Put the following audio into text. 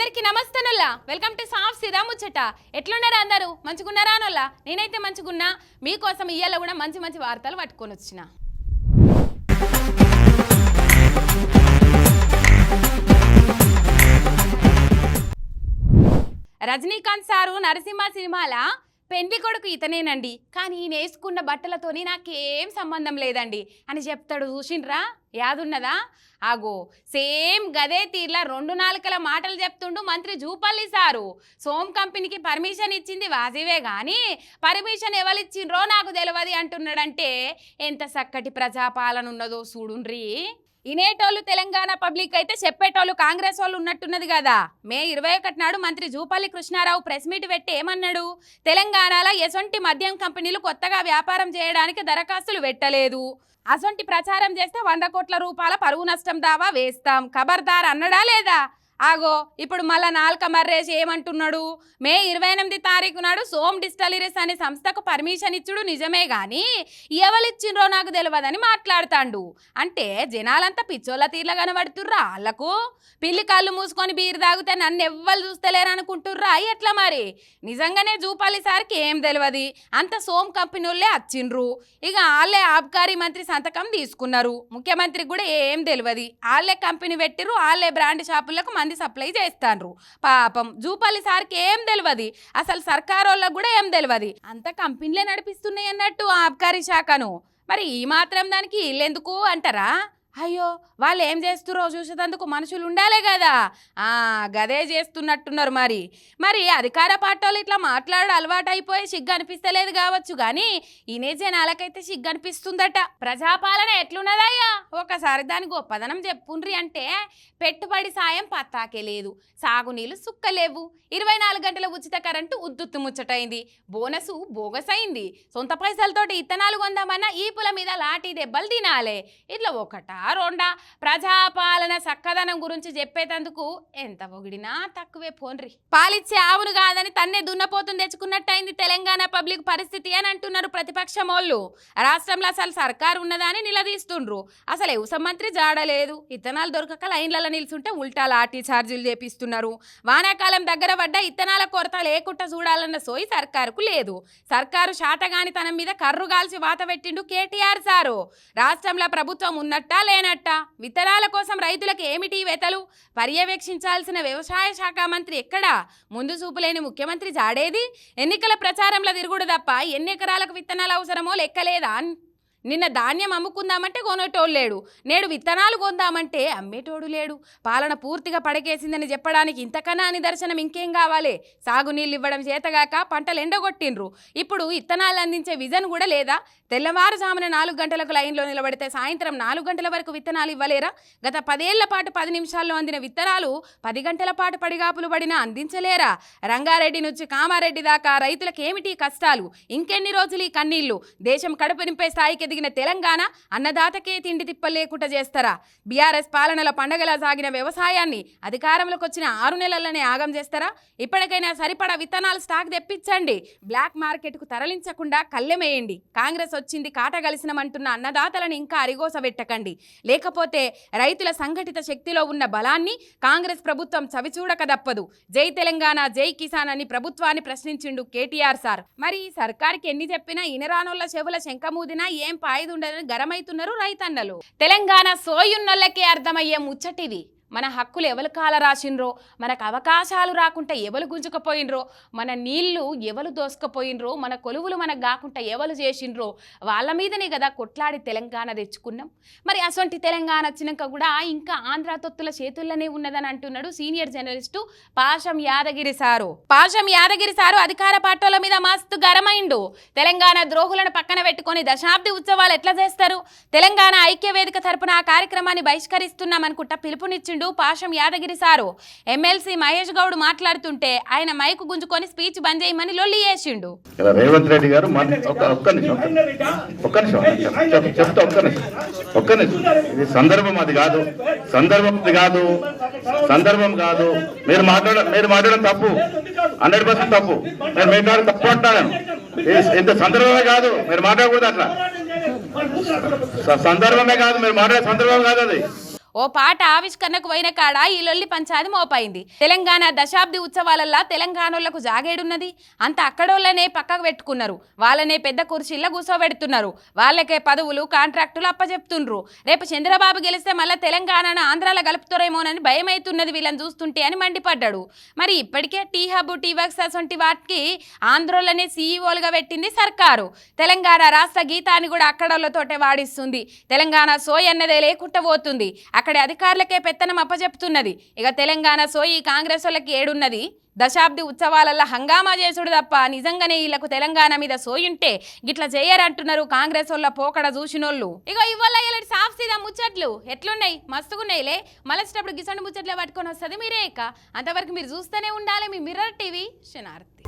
అందరికీ నమస్తేనుల్లా. Welcome to సాఫ్ సిదా ముచ్చట. ఎట్లున్నారా అందరూ? మంచిగున్నారా అనుల్లా? నేనైతే మంచిగున్నా. మీకోసం ఇయ్యాల కూడా మంచి మంచి వార్తలు పట్టుకొని వచ్చిన. రజనీకాంత్ సారు నరసింహ సినిమాల? పెండ్లి కొడుకు ఇతనేనండి. కానీ ఈయన వేసుకున్న బట్టలతోని నాకేం సంబంధం లేదండి. అని చెప్తాడు చూసిండ్రా యాదున్నదా? ఆగో సేమ్ గదే తీర్లా రెండు నాలుకల మాటలు చెప్తుండు మంత్రి జూపల్లి సారు. సోమ్ కంపెనీకి పర్మిషన్ ఇచ్చింది వాజివే కానీ పర్మిషన్ ఎవరిచ్చిండ్రో నాకు తెలియదు అంటున్నాడంటే ఎంత చక్కటి ప్రజాపాలన ఉన్నదో చూడుండ్రీ. ఇనేటోళ్ళు తెలంగాణ పబ్లిక్ అయితే చెప్పేటోళ్ళు కాంగ్రెస్ వాళ్ళు ఉన్నట్టున్నది కదా. మే ఇరవై ఒకటి నాడు మంత్రి జూపల్లి కృష్ణారావు ప్రెస్ మీట్ పెట్టి ఏమన్నాడు? తెలంగాణలో ఎసొంటి మద్యం కంపెనీలు కొత్తగా వ్యాపారం చేయడానికి దరఖాస్తులు పెట్టలేదు. అసొంటి ప్రచారం చేస్తే వంద కోట్ల రూపాయల పరువు నష్టం దావా వేస్తాం. ఖబర్దార్ అన్నడా లేదా? ఆగో ఇప్పుడు మళ్ళా నాల్క మర్రేసి ఏమంటున్నాడు? మే ఇరవై ఎనిమిది తారీఖు నాడు సోమ్ డిస్టలరీస్ అనే సంస్థకు పర్మిషన్ ఇచ్చుడు నిజమే కానీ ఎవరిచ్చిండ్రో నాకు తెలియదని మాట్లాడుతాండు. అంటే జనాలంతా పిచ్చోళ్ళ తీర్ల కనబడుతుర్రా వాళ్ళకు పిల్లి కాళ్ళు మూసుకొని బీరు తాగితే నన్ను ఎవ్వరు చూస్తలేరు అనుకుంటుర్రా ఎట్లా మరి? నిజంగానే జూపాలి సార్కి ఏం తెలియదు అంత సోమ్ కంపెనీ వాళ్ళే వచ్చిండ్రు ఇక వాళ్ళే ఆబ్కారీ మంత్రి సంతకం తీసుకున్నారు. ముఖ్యమంత్రికి కూడా ఏం తెలియదు వాళ్ళే కంపెనీ పెట్టిర్రు వాళ్ళే బ్రాండ్ షాపులకు మంది సప్లై చేస్తాండ్రు పాపం జూపల్లి సార్కి ఏం తెలియదు అసలు సర్కార్ వాళ్ళకు కూడా ఏం తెలియదు అంత కంపెనీలే నడిపిస్తున్నాయి అన్నట్టు ఆబ్కారీ శాఖను. మరి ఈ మాత్రం దానికి ఇల్లెందుకు అంటారా? అయ్యో వాళ్ళు ఏం చేస్తురో చూసేటందుకు మనుషులు ఉండాలే కదా. ఆ గదే చేస్తున్నట్టున్నారు మరి. మరి అధికార పార్టీలు ఇట్లా మాట్లాడు అలవాటు అయిపోయి సిగ్గు అనిపిస్తలేదు కావచ్చు కానీ ఈనే జనాలకైతే సిగ్గు అనిపిస్తుందట ప్రజాపాలన ఎట్లున్నదయ్యా? ఒకసారి దాని గొప్పదనం చెప్పుండ్రి అంటే పెట్టుబడి సాయం పత్తాకే లేదు. సాగునీళ్ళు సుక్కలేవు. ఇరవై నాలుగు గంటల ఉచిత కరెంటు ఉద్దుత్తు ముచ్చటైంది. బోనసు బోగస్ అయింది సొంత పైసలతోటి ఇత్తనాలు కొందామన్నా ఈపుల మీద లాఠీ దెబ్బలు తినాలే. ఇట్లా ఒకట రోండా ప్రజాపాలన చక్కదనం గురించి చెప్పేటందుకు ఎంత పొగిడినా తక్కువే పోన్రి. పాలిచ్చే ఆవును కాదని తన్నే దున్నపోతుని తెచ్చుకున్నట్టయింది తెలంగాణ పబ్లిక్ పరిస్థితి అని అంటున్నారు ప్రతిపక్షం వాళ్ళు రాష్ట్రంలో అసలు సర్కారు ఉన్నదా అని నిలదీస్తుండ్రు. అసలు వ్యవసాయ మంత్రి జాడలేదు ఇత్తనాలు దొరకక లైన్లలో నిల్చుంటే ఉల్టా లాఠీ ఛార్జీలు చేపిస్తున్నారు. వానాకాలం దగ్గర పడ్డ ఇత్తనాల కొరత లేకుండా చూడాలన్న సోయి సర్కారుకు లేదు. సర్కారు శాతగాని తన మీద కర్రు గాల్చి వాత పెట్టిండు కేటీఆర్ సారు. రాష్ట్రంలో ప్రభుత్వం ఉన్నట్టా లేనట్ట. విత్తనాల కోసం రైతులకు ఏమిటి వెతలు? పర్యవేక్షించాల్సిన వ్యవసాయ శాఖ మంత్రి ఎక్కడా? ముందు చూపులేని ముఖ్యమంత్రి జాడేది? ఎన్నికల ప్రచారంలో తిరుగుడు తప్ప ఎన్ని ఎకరాలకు విత్తనాలు అవసరమో లెక్కలేదా? నిన్న ధాన్యం అమ్ముకుందామంటే కొనేటోడు లేడు. నేడు విత్తనాలు కొందామంటే అమ్మేటోడు లేడు. పాలన పూర్తిగా పడకేసిందని చెప్పడానికి ఇంతకన్నా నిదర్శనం ఇంకేం కావాలి? సాగునీళ్ళు ఇవ్వడం చేతగాక పంటలు ఎండగొట్టిండ్రు. ఇప్పుడు విత్తనాలు అందించే విజన్ కూడా లేదా? తెల్లవారుజామున నాలుగు గంటలకు లైన్లో నిలబడితే సాయంత్రం నాలుగు గంటల వరకు విత్తనాలు ఇవ్వలేరా? గత పదేళ్ళ పాటు పది నిమిషాల్లో అందిన విత్తనాలు పది గంటల పాటు పడిగాపులు పడినా అందించలేరా? రంగారెడ్డి నుంచి కామారెడ్డి దాకా రైతులకు ఏమిటి కష్టాలు? ఇంకెన్ని రోజులు ఈ కన్నీళ్ళు దేశం కడుపు నింపే స్థాయికి ఎదిగిన తెలంగాణ అన్నదాతకే తిండి తిప్పలేకుండా చేస్తారా? బీఆర్ఎస్ పాలనలో పండగలా సాగిన వ్యవసాయాన్ని అధికారంలోకి వచ్చిన ఆరు నెలలనే ఆగం చేస్తారా? ఇప్పటికైనా సరిపడా విత్తనాలు స్టాక్ తెప్పించండి. బ్లాక్ మార్కెట్కు తరలించకుండా కళ్ళెమేయండి. కాంగ్రెస్ వచ్చింది కాటగలిసినమంటున్న అన్నదాతలను ఇంకా అరిగోసబెట్టకండి. లేకపోతే రైతుల సంఘటిత శక్తిలో ఉన్న బలాన్ని కాంగ్రెస్ ప్రభుత్వం చవిచూడక దప్పదు జై తెలంగాణ జై కిసాన్ అని ప్రభుత్వాన్ని ప్రశ్నించిండు కేటీఆర్ సార్. మరి ఈ సర్కార్కి ఎన్ని చెప్పినా ఇనరానోళ్ళ చెవుల శంకమూదినా ఏం పాయిదుండదని గరమైతున్నారు రైతన్నలు. తెలంగాణ సోయున్నోళ్ళకే అర్థమయ్యే ముచ్చటిది. మన హక్కులు ఎవరు కాల రాసిండ్రో మనకు అవకాశాలు రాకుండా ఎవరు గుంజుకపోయినరో? మన నీళ్ళు ఎవరు దోసుకపోయినరో? మన కొలువులు మనకు కాకుండా ఎవరు చేసిండ్రో వాళ్ళ మీదనే కదా కొట్లాడి తెలంగాణ తెచ్చుకున్నాం. మరి అసొంటి తెలంగాణ వచ్చినాక కూడా ఇంకా ఆంధ్ర తొత్తుల చేతుల్లోనే ఉన్నదని అంటున్నాడు senior journalist Pasham Yadagiri sir. Pasham Yadagiri sir అధికార పార్టీల మీద మస్తు గరమైండు తెలంగాణ ద్రోహులను పక్కన పెట్టుకొని దశాబ్ది ఉత్సవాలు ఎట్లా చేస్తారు? తెలంగాణ ఐక్య వేదిక తరపున ఆ కార్యక్రమాన్ని బహిష్కరిస్తున్నామనుకుంటా పిలుపునిచ్చిండు. పిలుపునిచ్చిండు పాషం యాదగిరి సారు. ఎమ్మెల్సీ మహేష్ గౌడ్ మాట్లాడుతుంటే ఆయన మైకు గుంజుకొని స్పీచ్ బంద్ చేయమని లొల్లి చేసిండు. రేవంత్ రెడ్డి గారు ఒక్క చెప్తా ఒక్క నిమిషం ఇది సందర్భం అది కాదు సందర్భం అది కాదు సందర్భం కాదు. మీరు మాట్లాడ మీరు మాట్లాడడం తప్పు. హండ్రెడ్ పర్సెంట్ తప్పు. నేను మాట్లాడడం తప్పు అంటాను. ఇంత సందర్భమే కాదు. మీరు మాట్లాడకూడదు అట్లా. సందర్భమే కాదు. మీరు మాట్లాడే సందర్భం కాదు అది. ఓ పాట ఆవిష్కరణకు పోయిన కాడ ఈ లొల్లి పంచాది మోపైంది. తెలంగాణ దశాబ్ది ఉత్సవాలల్లా తెలంగాణలకు జాగేడున్నది. అంత అక్కడోళ్ళనే పక్కకు పెట్టుకున్నారు. వాళ్ళనే పెద్ద కుర్చీల్లో కూర్చోబెడుతున్నారు వాళ్ళకే పదవులు కాంట్రాక్టులు అప్పచెప్తుండ్రు రేపు చంద్రబాబు గెలిస్తే మళ్ళీ తెలంగాణను ఆంధ్రాలో కలుపుతారేమోనని భయం అవుతున్నది వీళ్ళని చూస్తుంటే అని మండిపడ్డాడు. మరి ఇప్పటికే టీ హబ్ టీ వర్క్స్ అసొంటి వాటికి ఆంధ్రోళ్ళనే సీఈఓలుగా పెట్టింది సర్కారు. తెలంగాణ రాష్ట్ర గీతాన్ని కూడా అక్కడోళ్ళతోటే వాడిస్తుంది. తెలంగాణ సోయ్ అన్నదే లేకుండా పోతుంది. అక్కడి అధికారులకే పెత్తనం అప్పచెప్తున్నది ఇక తెలంగాణ సోయి కాంగ్రెస్ వాళ్ళకి ఏడున్నది. దశాబ్ది ఉత్సవాలల్లో హంగామా చేసుడు తప్ప నిజంగానే వీళ్ళకు తెలంగాణ మీద సోయుంటే గిట్లా చేయరంటున్నారు కాంగ్రెస్ వాళ్ళ పోకడ చూసినోళ్ళు ఇక ఇవాళ ఇలాంటి సాఫ్ సీదా ముచ్చట్లు. ఎట్లున్నాయి? మస్తుగున్నాయిలే. మలచేటప్పుడు గిసండు ముచ్చట్లే పట్టుకొని వస్తుంది మీరే ఇక. అంతవరకు మీరు చూస్తూనే ఉండాలి మీ మిర్రర్ టీవీ. శనార్థి